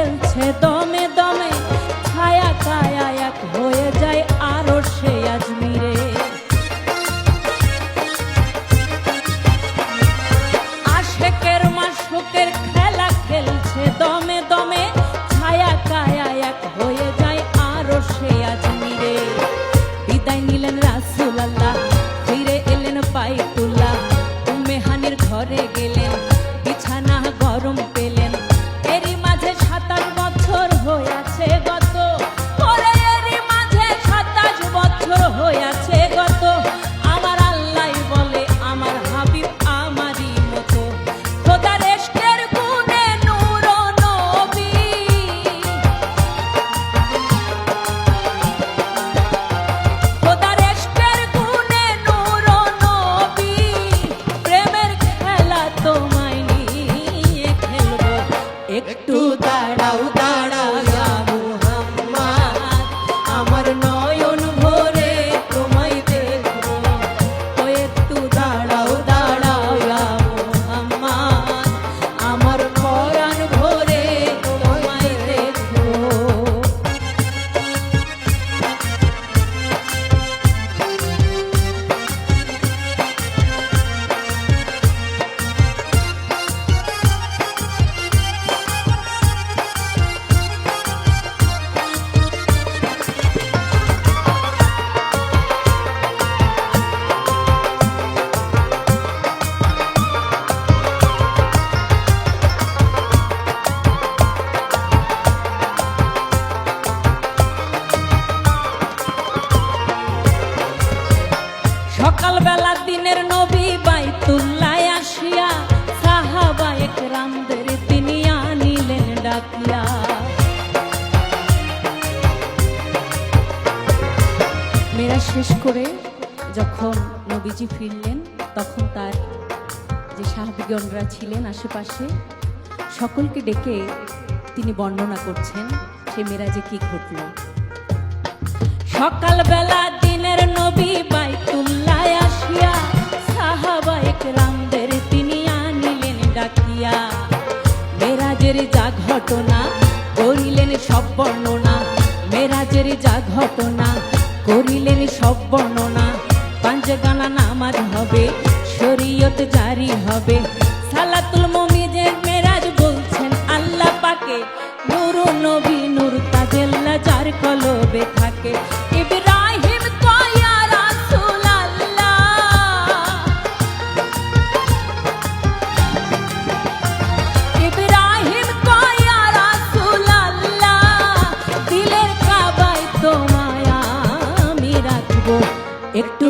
খেলছে দমে ডাকিয়া শেষ করে যখন নবীজি ফিরলেন, তখন তার যে সাহাবিগণরা ছিলেন আশেপাশে, সকলকে ডেকে তিনি বর্ণনা করছেন সে মেরাজে কি ঘটলো। সকালবেলা দিনের নবী বাইতুল্লায় আসিয়া সাহাবা একরামদের তিনি আনিলেন ডাকিয়া। মেরাজের যা ঘটনা, করিলেন সব বর্ণনা, মেরাজের যা ঘটনা, করিলেন সব বর্ণনা। পাঞ্চগানা নামাজ হবে, শরীয়ত জারি হবে। সালাতুল মেরাজ বলছেন আল্লাহ পাকে। নূর নবী নূর তাজেল্লা যার কলবে থাকে। একটু